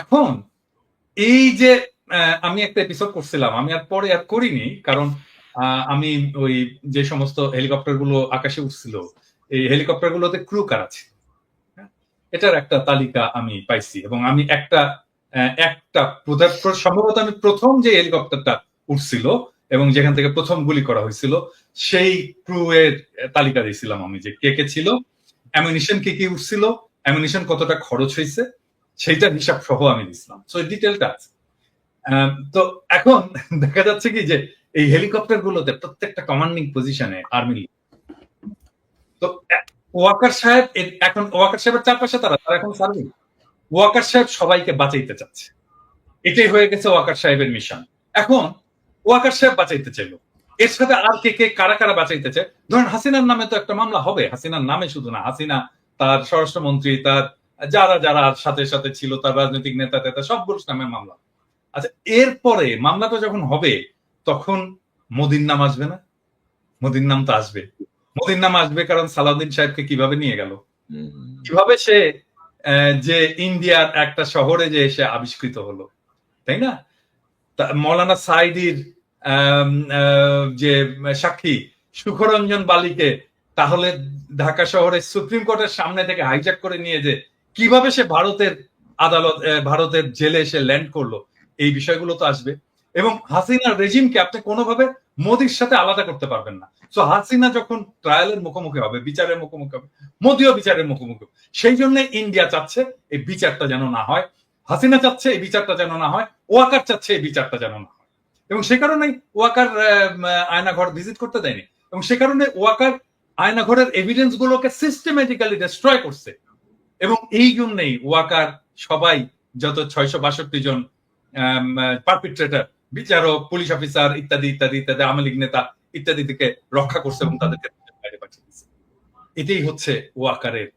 এখন এই যে আমি একটা এপিসোড করছিলাম, আমি আর পরে আর করিনি, কারণ আমি ওই যে সমস্ত হেলিকপ্টারগুলো আকাশে উঠছিল, এই হেলিকপ্টার গুলোতে ক্রু কার আছে? এটার একটা তালিকা আমি পাইছি এবং আমি একটা একটা সম্ভবত আমি প্রথম যে হেলিকপ্টারটা উঠছিল এবং যেখান থেকে প্রথম গুলি করা হয়েছিল, সেই ক্রু এর তালিকা দিয়েছিলাম আমি যে কে কে ছিল অ্যামিনিশন কি কি উঠছিল অ্যামিনিশন কতটা খরচ হয়েছে সেইটার হিসাব সহ আমি দিছিলাম। সো ডিটেলটা আছে। তো এখন দেখা যাচ্ছে কি যে এই হেলিকপ্টার গুলোতে প্রত্যেকটা কমান্ডিং পজিশনে আর্মি তো ওয়াকার সাহেব এখন ওয়াকার সাহেবের চারপাশে তারা তারা এখন সার্ভিং ওয়াকার সাহেব সবাইকে বাঁচাইতে চাচ্ছে। এটাই হয়ে গেছে ওয়াকার সাহেবের মিশন এখন ওয়াকার সাহেব বাঁচাইতে চাইলো। এর সাথে আর কে কে, কারা কারা বাঁচাইতে চায়? ধরেন হাসিনার নামে তো একটা মামলা হবে। হাসিনার নামে শুধু না, হাসিনা, তার স্বরাষ্ট্রমন্ত্রী, তার যারা যারা সাথে সাথে ছিল, তার রাজনৈতিক নেতা টেতা সবগুলোর নামে মামলা। আচ্ছা এরপরে মামলাটা যখন হবে, তখন মোদির নাম আসবে না? মোদির নাম তো আসবে। মোদির নাম আসবে কারণ সালাউদ্দিন সাহেবকে কীভাবে নিয়ে গেল? কীভাবে সে যে ইন্ডিয়ার একটা শহরে যে এসে আবিষ্কৃত হলো, তাই না? মৌলানা সাইদির যে সাক্ষী সুখরঞ্জন বালিকে তাহলে ঢাকা শহরে সুপ্রিম কোর্টের সামনে থেকে হাইজ্যাক করে নিয়ে যে কীভাবে সে ভারতের আদালত ভারতের জেলে এসে ল্যান্ড করল, এই বিষয়গুলো তো আসবে। এবং হাসিনার রেজিমকে আপনি কোনোভাবে মোদির সাথে আলাদা করতে পারবেন না। তো হাসিনা যখন ট্রায়ালের মুখোমুখি হবে, বিচারের মুখোমুখি হবে, মোদিও বিচারের মুখোমুখি। সেই জন্য ইন্ডিয়া চাচ্ছে এই বিচারটা যেন না হয়, হাসিনা চাচ্ছে এই বিচারটা যেন না হয়, ওয়াকার চাচ্ছে এই বিচারটা যেন না হয়। এবং সে কারণেই ওয়াকার আয়নাঘর ভিজিট করতে দেয়নি। এবং সে কারণে ওয়াকার আয়নাঘরের এভিডেন্স গুলোকে সিস্টেমেটিক্যালি ডিস্ট্রয় করছে। এবং এই জন্যই ওয়াকার সবাই, যত ছয়শো বাষট্টি জন পারপিট্রেটার বিচারক পুলিশ অফিসার ইত্যাদি ইত্যাদি ইত্যাদি, আওয়ামী লীগ নেতা ইত্যাদি থেকে রক্ষা করছে এবং তাদেরকে বাইরে পাঠিয়ে দিচ্ছে। এটাই হচ্ছে ওয়াকারের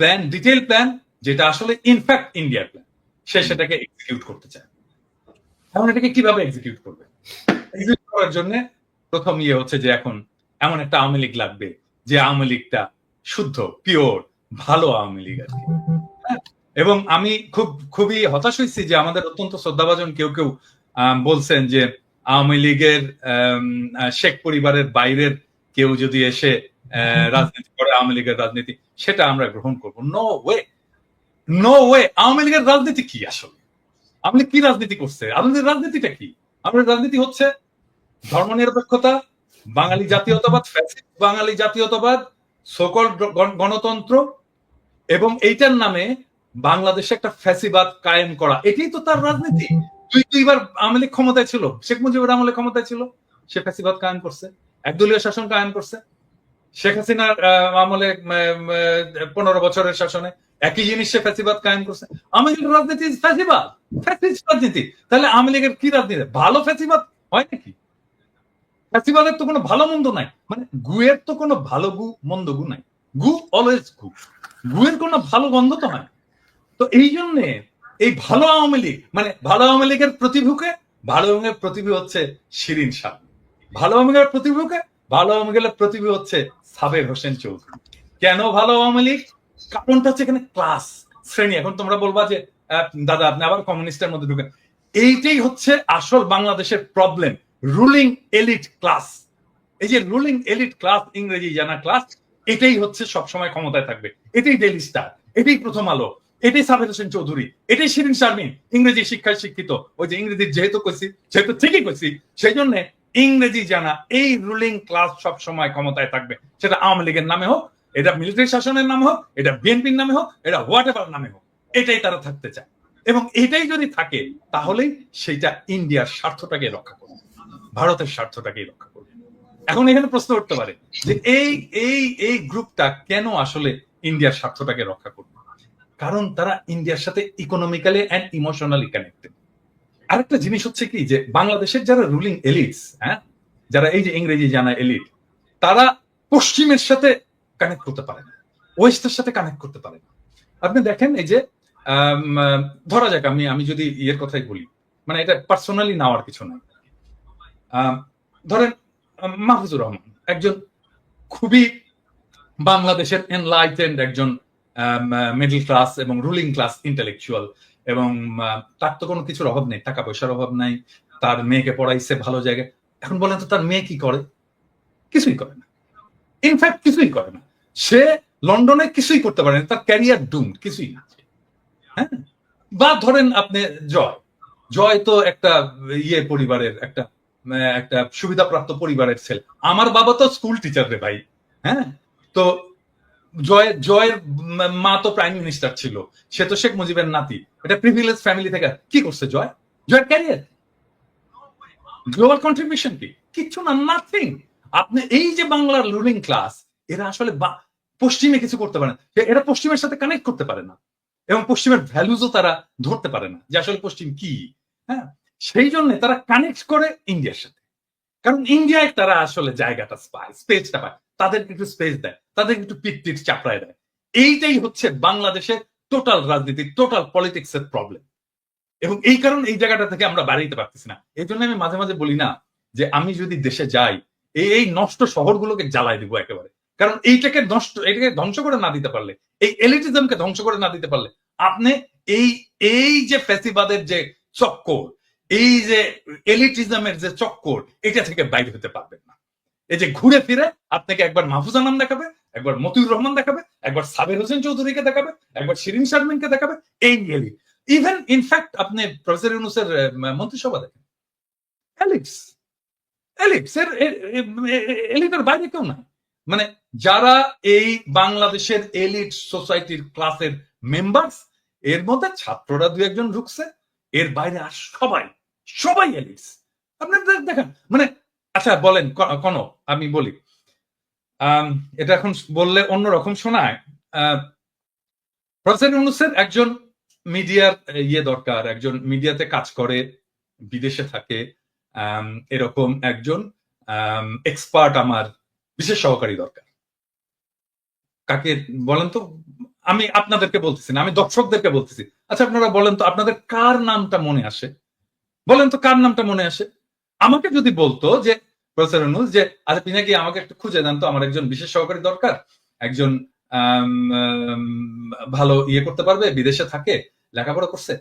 প্ল্যান ডিটেল প্ল্যান যেটা আসলে ইনফ্যাক্ট ইন্ডিয়ার প্ল্যান সে সেটাকে এক্সিকিউট করতে চায়। এখন এটাকে কীভাবে এক্সিকিউট করবে? এক্সিকিউট করার জন্য প্রথম ইয়ে হচ্ছে যে এখন এমন একটা আওয়ামী লীগ লাগবে যে আওয়ামী লীগটা শুদ্ধ পিওর ভালো আওয়ামী লীগ আর কি? এবং আমি খুব খুবই হতাশ হয়েছি যে আমাদের অত্যন্ত শ্রদ্ধাভাজন কেউ কেউ বলছেন যে আওয়ামী লীগের শেখ পরিবারের বাইরের কেউ যদি এসে রাজনীতি করে আওয়ামী লীগের রাজনীতি সেটা আমরা গ্রহণ করব। No way no way Awami লীগের রাজনীতি কি আসলে? আপনি কি রাজনীতি করছে লীগের রাজনীতিটা কি? আমাদের রাজনীতি হচ্ছে ধর্মনিরপেক্ষতা বাঙালি জাতীয়তাবাদ বাঙালি জাতীয়তাবাদ সকল গণতন্ত্র এবং এইটার নামে বাংলাদেশে একটা ফ্যাসিবাদ কায়েম করা। এটাই তো তার রাজনীতি। দুই দুইবার আওয়ামী লীগ ক্ষমতায় ছিল। শেখ মুজিবুর আমলে ক্ষমতায় ছিল। সে ফ্যাসিবাদ কায়েম করছে। একদলীয় শাসন কায়েম করছে। শেখ হাসিনার আমলে পনেরো বছরের শাসনে একই জিনিস সে ফ্যাসিবাদ কায়েম করছে। আওয়ামী লীগের রাজনীতি ফ্যাসিবাদ। ফ্যাসিস্ট রাজনীতি। তাহলে আওয়ামী লীগের কি রাজনীতি? ভালো ফ্যাসিবাদ হয় নাকি? ফ্যাসিবাদের তো কোনো ভালো মন্দ নাই। মানে গুয়ের তো কোনো ভালো গু, মন্দ গু নাই। গু অলওয়েজ গু। গুয়ের কোনো ভালো গন্ধ তো হয় তো এই জন্যে এই ভালো আওয়ামী লীগ মানে ভালো আওয়ামী লীগের প্রতিভুকে, ভালো আওয়ামী লীগের প্রতিভু হচ্ছে শিরিন শাহ। ভালো আওয়ামী প্রতিভুকে, ভালো আওয়ামী লীগের প্রতিভু হচ্ছে সাবের হোসেন চৌধুরী। কেন ভালো আওয়ামী লীগ? কারণটা হচ্ছে এখানে ক্লাস শ্রেণি। এখন তোমরা বলবা যে দাদা, আপনি আবার কমিউনিস্টের মধ্যে ঢুকেন এইটাই হচ্ছে আসল বাংলাদেশের প্রবলেম রুলিং এলিট ক্লাস এই যে রুলিং এলিট ক্লাস ইংরেজি জানা ক্লাস এটাই হচ্ছে সবসময় ক্ষমতায় থাকবে। এটাই ডেলি স্টার এটাই প্রথম আলো, এটাই সাবের হোসেন চৌধুরী এটাই শিরিন শারমিন ইংরেজি শিক্ষায় শিক্ষিত। ওই যে ইংরেজি যেহেতু কইছি যেহেতু ঠিকই কইছি সেই জন্য ইংরেজি জানা এই রুলিং ক্লাস সব সময় ক্ষমতায় থাকবে। সেটা আওয়ামী লীগের নামে হোক, এটা মিলিটারি শাসনের নামে হোক, এটা বিএনপির নামে হোক, এটা হোয়াট এভার নামে হোক, এটাই তারা থাকতে চায়। এবং এটাই যদি থাকে, তাহলেই সেটা ইন্ডিয়ার স্বার্থটাকে রক্ষা করবে। ভারতের স্বার্থটাকেই রক্ষা করবে। এখন এখানে প্রশ্ন উঠতে পারে যে এই এই এই গ্রুপটা কেন আসলে ইন্ডিয়ার স্বার্থটাকে রক্ষা করবে? কারণ তারা ইন্ডিয়ার সাথে ইকোনমিক্যালি অ্যান্ড ইমোশনালি কানেক্টেড আরেকটা জিনিস হচ্ছে কি যে বাংলাদেশের যারা রুলিং এলিটস হ্যাঁ যারা এই যে ইংরেজি জানা এলিট তারা পশ্চিমের সাথে কানেক্ট করতে পারে না ওয়েস্টের সাথে কানেক্ট করতে পারে না। আপনি দেখেন এই যে ধরা যাক আমি আমি যদি ইয়ের কথাই বলি মানে এটা পার্সোনালি নেওয়ার কিছু আম, ধরেন মাহফুজুর রহমান, একজন খুবই বাংলাদেশের এনলাইটেন্ড একজন মিডল ক্লাস এবং রুলিং ক্লাস ইন্টেলেকচুয়াল এবং তার তো কোনো কিছুর অভাব নেই, টাকা পয়সার অভাব নাই, তার মেয়েকে পড়াইছে ভালো জায়গায়। এখন বলেন তো, তার মেয়ে কি করে? কিছুই করে না। ইনফ্যাক্ট কিছুই করে না। সে লন্ডনে কিছুই করতে পারে না, তার ক্যারিয়ার ডুম কিছুই না। হ্যাঁ? বা ধরেন আপনি জয়। জয় তো একটা ইয়ে পরিবারের একটা একটা সুবিধাপ্রাপ্ত পরিবারের ছেলে। আমার বাবা তো স্কুল টিচার রে ভাই হ্যাঁ? তো জয়, জয়ের মা তো প্রাইম মিনিস্টার ছিল, সে তো শেখ মুজিবের নাতি। এটা প্রিভিলেজ ফ্যামিলি থেকে কি করছে জয়? জয়ের ক্যারিয়ার গ্লোবাল কন্ট্রিবিউশন কি? কিচ্ছু না নাথিং আপনি এই যে বাংলার রুলিং ক্লাস এরা আসলে পশ্চিমে কিছু করতে পারে না। এরা পশ্চিমের সাথে কানেক্ট করতে পারে না। এবং পশ্চিমের ভ্যালুজও তারা ধরতে পারে না, যে আসলে পশ্চিম কি হ্যাঁ? সেই জন্য তারা কানেক্ট করে ইন্ডিয়ার সাথে। কারণ ইন্ডিয়ায় তারা আসলে জায়গাটা পায় স্পেসটা পায়। তাদেরকে একটু স্পেস দেয়, তাদেরকে একটু পিট পিট চাপড়ায় দেয়। এইটাই হচ্ছে বাংলাদেশের টোটাল রাজনীতি টোটাল পলিটিক্স এর প্রবলেম এবং এই কারণ এই জায়গাটা থেকে আমরা বাড়াইতে পারতেছি না। এই জন্য আমি মাঝে মাঝে বলি না যে আমি যদি দেশে যাই, এই এই নষ্ট শহরগুলোকে জ্বালাই দিব একেবারে। কারণ এইটাকে নষ্ট, এটাকে ধ্বংস করে না দিতে পারলে, এই এলিটিজমকে ধ্বংস করে না দিতে পারলে, আপনি এই এই যে ফ্যাসিবাদের যে চক্কর এই যে এলিটিজমের যে চক্কর, এটা থেকে বাইরে হতে পারবেন না। এই যে ঘুরে ফিরে আপনাকে একবার মাহফুজা আনাম দেখাবে, একবার মতিউর রহমান দেখাবে, একবার সাবের হোসেন চৌধুরীকে দেখাবে, একবার শিরিন শারমিনকে দেখাবে, এই এলি। ইভেন ইনফ্যাক্ট আপনি প্রফেসর ইউনুসের মন্ত্রিসভা দেখেন। এলিটস এলিটস এর এলিটের বাইরে কেউ না মানে যারা এই বাংলাদেশের এলিট সোসাইটির ক্লাসের মেম্বার্স এর মধ্যে ছাত্ররা দু একজন ঢুকছে এর বাইরে আর সবাই সবাই এলিটস আপনি দে- দেখেন মানে আচ্ছা বলেন কোনো আমি বলি। এটা এখন বললে অন্যরকম শোনায়। প্রফেসর ইউনুসের একজন মিডিয়ার ইয়ে দরকার, একজন মিডিয়াতে কাজ করে, বিদেশে থাকে এরকম একজন এক্সপার্ট আমার বিশেষ সহকারী দরকার। কাকে বলেন তো? আমি আপনাদেরকে বলতেছি না, আমি দর্শকদেরকে বলতেছি। আচ্ছা আপনারা বলেন তো, আপনাদের কার নামটা মনে আসে? বলেন তো, কার নামটা মনে আসে? আমাকে যদি বলতো যে, প্রফেসর অনুজ যে আচ্ছা পিনাকি আমাকে একটু খুঁজে দেন তো, আমার একজন বিশেষ সহকারী দরকার, একজন ভালো ইয়ে করতে পারবে, বিদেশে থাকে, লেখাপড়া করছে।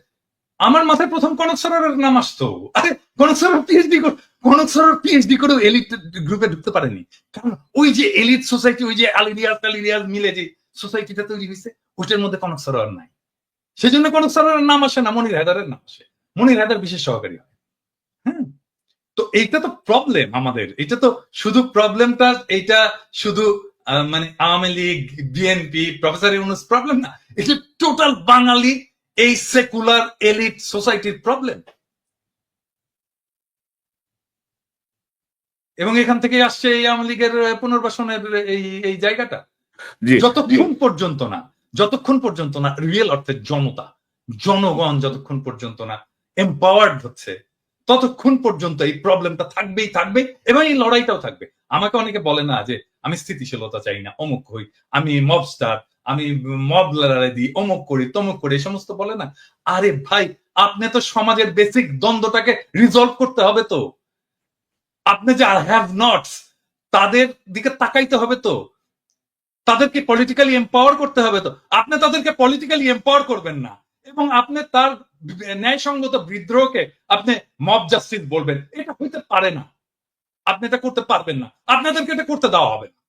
আমার মাথায় প্রথম কনক সরের নাম আসতো। আরে, কনক সরের পিএইচডি কনক সরের পিএইচডি করেও এলিট গ্রুপে ঢুকতে পারেনি। কারণ ওই যে এলিট সোসাইটি, ওই যে আলিরিয়াস টালিরিয়াস মিলে যে সোসাইটিটা তৈরি হয়েছে ওইটার মধ্যে কনক সরোয়ার নাই। সেই জন্য কনক সরোয়ারের নাম আসে না, মনির হায়দারের নাম আসে। মনির হায়দার বিশেষ সহকারী হয়। হ্যাঁ? তো এইটা তো প্রবলেম আমাদের। এটা তো শুধু প্রবলেমটা এইটা শুধু মানে Awami League BNP professor Yunus problem না। এটা টোটাল বাঙালি, এই সেকুলার এলিট সোসাইটির প্রবলেম এবং এখান থেকে আসছে এই আওয়ামী লীগের পুনর্বাসনের, এই এই জায়গাটা। যতক্ষণ পর্যন্ত না যতক্ষণ পর্যন্ত না রিয়েল অর্থে জনতা জনগণ যতক্ষণ পর্যন্ত না এম্পাওয়ার্ড হচ্ছে ততক্ষণ পর্যন্ত এই প্রবলেমটা থাকবেই থাকবে এবং এই লড়াইটাও থাকবে। আমাকে অনেকে বলে না যে আমি স্থিতিশীলতা চাই না অমুক হই আমি মবস্টার আমি মব লড়াই দিই অমুক করি তমুক করি এই সমস্ত বলে না। আরে ভাই আপনি তো সমাজের বেসিক দ্বন্দ্বটাকে রিজলভ করতে হবে তো। আপনি যে হ্যাভ নটস তাদের দিকে তাকাইতে হবে তো। তাদেরকে পলিটিক্যালি এম্পাওয়ার করতে হবে তো। আপনি তাদেরকে পলিটিক্যালি এম্পাওয়ার করবেন না। এবং আপনি তার ন্যায়সঙ্গত বিদ্রোহকে আপনি মব জাস্টিস বলবেন। এটা হইতে পারে না। আপনি এটা করতে পারবেন না। আপনাদেরকে এটা করতে দেওয়া হবে না।